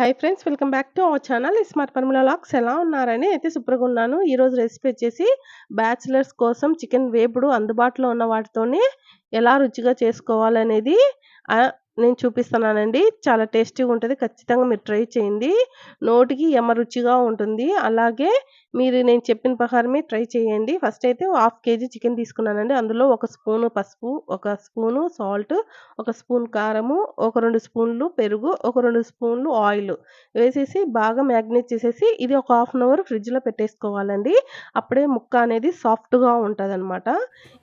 Hi friends welcome back to our channel smart Parmila lakhs ఎలా ఉన్నారని అయితే శుభ్రంగా ఉన్నాను. ఈరోజు రెసిపీ వచ్చేసి బ్యాచిలర్స్ కోసం చికెన్ వేపుడు అందుబాటులో ఉన్న వాటితోనే ఎలా రుచిగా చేసుకోవాలనేది నేను చూపిస్తున్నానండి. చాలా టేస్టీగా ఉంటుంది. ఖచ్చితంగా మీరు ట్రై చేయండి. నోటికి ఎమ రుచిగా ఉంటుంది. అలాగే మీరు నేను చెప్పిన ప్రకారమే ట్రై చేయండి. ఫస్ట్ అయితే హాఫ్ కేజీ చికెన్ తీసుకున్నానండి. అందులో ఒక స్పూను పసుపు ఒక స్పూను సాల్ట్ ఒక స్పూన్ కారము ఒక రెండు స్పూన్లు పెరుగు ఒక రెండు స్పూన్లు ఆయిల్ వేసేసి బాగా మ్యాగ్నేట్ చేసేసి ఇది ఒక హాఫ్ అన్ అవర్ ఫ్రిడ్జ్లో పెట్టేసుకోవాలండి. అప్పుడే ముక్క అనేది సాఫ్ట్గా ఉంటుంది అనమాట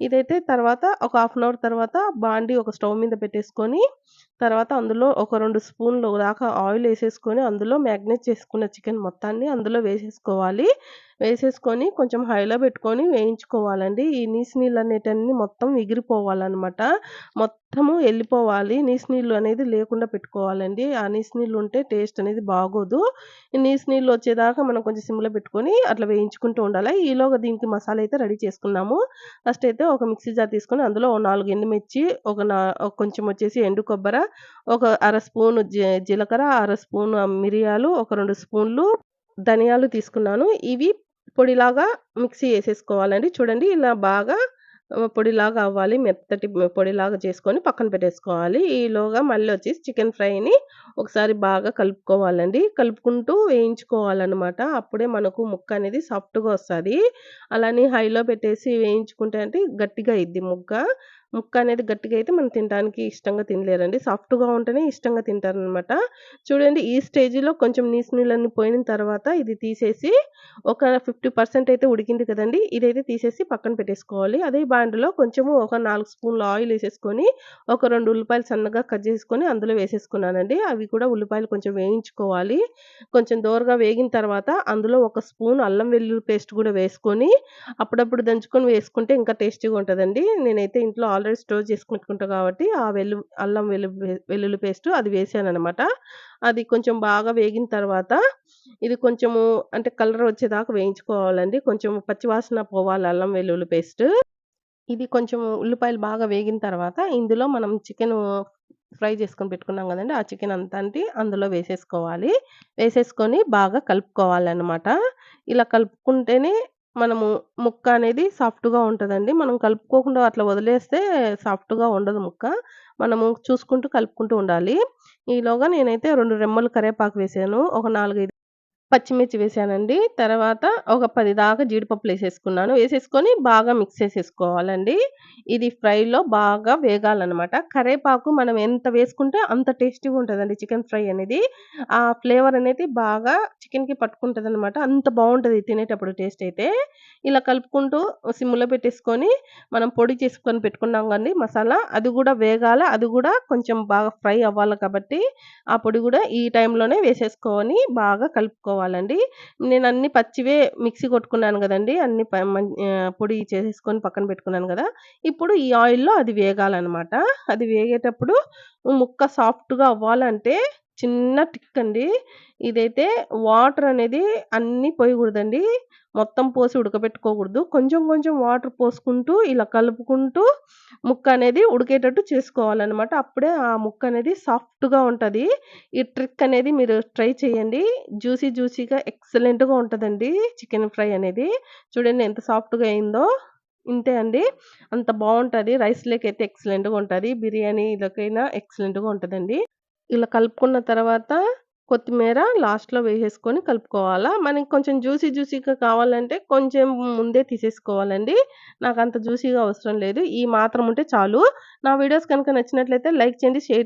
ఇదైతే తర్వాత ఒక హాఫ్ అన్ అవర్ తర్వాత బాండి ఒక స్టవ్ మీద పెట్టేసుకొని తర్వాత అందులో ఒక రెండు స్పూన్లు దాకా ఆయిల్ వేసేసుకొని అందులో మ్యాగ్నేట్ చేసుకున్న చికెన్ మొత్తాన్ని అందులో వేసేసుకోవాలి. వేసేసుకొని కొంచెం హైలో పెట్టుకొని వేయించుకోవాలండి. ఈ నీసు నీళ్ళు అనేటన్ని మొత్తం ఎగిరిపోవాలన్నమాట. మొత్తము వెళ్ళిపోవాలి నీసు నీళ్ళు అనేది లేకుండా పెట్టుకోవాలండి. ఆ నీసు నీళ్ళు ఉంటే టేస్ట్ అనేది బాగోదు. ఈ నీసు నీళ్ళు వచ్చేదాకా మనం కొంచెం సిమ్లో పెట్టుకొని అట్లా వేయించుకుంటూ ఉండాలి. ఈలోగా దీనికి మసాలా అయితే రెడీ చేసుకున్నాము. ఫస్ట్ అయితే ఒక మిక్సీ జార్ తీసుకొని అందులో ఒక నాలుగు ఎండుమిర్చి ఒక నా కొంచెం వచ్చేసి ఎండు కొబ్బరి ఒక అర స్పూను జీ- జీలకర్ర అర స్పూను మిరియాలు ఒక రెండు స్పూన్లు ధనియాలు తీసుకున్నాను. ఇవి పొడిలాగా మిక్సీ వేసేసుకోవాలండి చూడండి ఇలా బాగా పొడిలాగా అవ్వాలి. మెత్తటి పొడిలాగా చేసుకొని పక్కన పెట్టేసుకోవాలి. ఈలోగా మళ్ళీ వచ్చేసి చికెన్ ఫ్రైని ఒకసారి బాగా కలుపుకోవాలండి. కలుపుకుంటూ వేయించుకోవాలన్నమాట. అప్పుడే మనకు ముక్క అనేది సాఫ్ట్గా వస్తుంది. అలానే హైలో పెట్టేసి వేయించుకుంటే అంటే గట్టిగా అయింది ముక్క. ముక్క అనేది గట్టిగా అయితే మనం తినడానికి ఇష్టంగా తినలేరండి. సాఫ్ట్గా ఉంటేనే ఇష్టంగా తింటారనమాట. చూడండి ఈ స్టేజ్లో కొంచెం నీసు నీళ్ళని పోయిన తర్వాత ఇది తీసేసి ఒక ఫిఫ్టీ పర్సెంట్ అయితే ఉడికింది కదండి. ఇదైతే తీసేసి పక్కన పెట్టేసుకోవాలి. అదే బాండ్లో కొంచెము ఒక నాలుగు స్పూన్లు ఆయిల్ వేసేసుకొని ఒక రెండు ఉల్లిపాయలు సన్నగా కట్ చేసుకొని అందులో వేసేసుకున్నానండి. అవి కూడా ఉల్లిపాయలు కొంచెం వేయించుకోవాలి. కొంచెం దోరగా వేగిన తర్వాత అందులో ఒక స్పూన్ అల్లం వెల్లుల్లి పేస్ట్ కూడా వేసుకొని అప్పుడప్పుడు దంచుకొని వేసుకుంటే ఇంకా టేస్టీగా ఉంటుందండి. నేనైతే ఇంట్లో ఆల్రెడీ స్టోర్ చేసుకుంటుంటా కాబట్టి ఆ వెల్లు అల్లం వెల్లు వెల్లుల్లి పేస్ట్ అది వేసాను అనమాట అది కొంచెం బాగా వేగిన తర్వాత ఇది కొంచెము అంటే కలర్ వచ్చేదాకా వేయించుకోవాలండి. కొంచెం పచ్చివాసన పోవాలి అల్లం వెల్లుల్లి పేస్ట్. ఇది కొంచెం ఉల్లిపాయలు బాగా వేగిన తర్వాత ఇందులో మనం చికెన్ ఫ్రై చేసుకొని పెట్టుకున్నాం కదండి. ఆ చికెన్ అంతా అంటే అందులో వేసేసుకోవాలి. వేసేసుకొని బాగా కలుపుకోవాలన్నమాట. ఇలా కలుపుకుంటేనే మనము ముక్క అనేది సాఫ్ట్గా ఉంటుందండి. మనం కలుపుకోకుండా అట్లా వదిలేస్తే సాఫ్ట్గా ఉండదు ముక్క. మనము చూసుకుంటూ కలుపుకుంటూ ఉండాలి. ఈలోగా నేనైతే రెండు రెమ్మలు కరివేపాకు వేసాను. ఒక నాలుగైదు పచ్చిమిర్చి వేసానండి. తర్వాత ఒక పది దాకా జీడిపప్పులు వేసేసుకున్నాను. వేసేసుకొని బాగా మిక్స్ చేసేసుకోవాలండి. ఇది ఫ్రైలో బాగా వేగాలన్నమాట. కరివేపాకు మనం ఎంత వేసుకుంటే అంత టేస్టీగా ఉంటుందండి చికెన్ ఫ్రై అనేది. ఆ ఫ్లేవర్ అనేది బాగా చికెన్కి పట్టుకుంటుంది అనమాట అంత బాగుంటుంది తినేటప్పుడు టేస్ట్ అయితే. ఇలా కలుపుకుంటూ సిమ్లో పెట్టేసుకొని మనం పొడి చేసుకొని పెట్టుకున్నాం కానీ మసాలా అది కూడా వేగాల అది కూడా కొంచెం బాగా ఫ్రై అవ్వాలి కాబట్టి ఆ పొడి కూడా ఈ టైంలోనే వేసేసుకొని బాగా కలుపుకోవాలండి నేను అన్ని పచ్చివే మిక్సీ కొట్టుకున్నాను కదండి. అన్ని పొడి చేసేసుకొని పక్కన పెట్టుకున్నాను కదా. ఇప్పుడు ఈ ఆయిల్లో అది వేగాలన్నమాట. అది వేగేటప్పుడు ముక్క సాఫ్ట్గా అవ్వాలంటే చిన్న టిక్ అండి. ఇదైతే వాటర్ అనేది అన్నీ పోయకూడదండి. మొత్తం పోసి ఉడకబెట్టుకోకూడదు. కొంచెం కొంచెం వాటర్ పోసుకుంటూ ఇలా కలుపుకుంటూ ముక్క అనేది ఉడికేటట్టు చేసుకోవాలన్నమాట. అప్పుడే ఆ ముక్క అనేది సాఫ్ట్గా ఉంటుంది. ఈ ట్రిక్ అనేది మీరు ట్రై చేయండి. జ్యూసీ జ్యూసీగా ఎక్సలెంట్గా ఉంటుందండి చికెన్ ఫ్రై అనేది. చూడండి ఎంత సాఫ్ట్గా అయిందో. ఇంతే అండి. అంత బాగుంటుంది. రైస్లోకి అయితే ఎక్సలెంట్గా ఉంటుంది. బిర్యానీలకైనా ఎక్సలెంట్గా ఉంటుందండి. ఇలా కలుపుకున్న తర్వాత కొత్తిమీర లాస్ట్లో వేసేసుకొని కలుపుకోవాలా? మనకి కొంచెం జ్యూసీ జ్యూసీగా కావాలంటే కొంచెం ముందే తీసేసుకోవాలండి. నాకు అంత జ్యూసీగా అవసరం లేదు. ఈ మాత్రం ఉంటే చాలు. నా వీడియోస్ కనుక నచ్చినట్లయితే లైక్ చేయండి షేర్ చేయండి.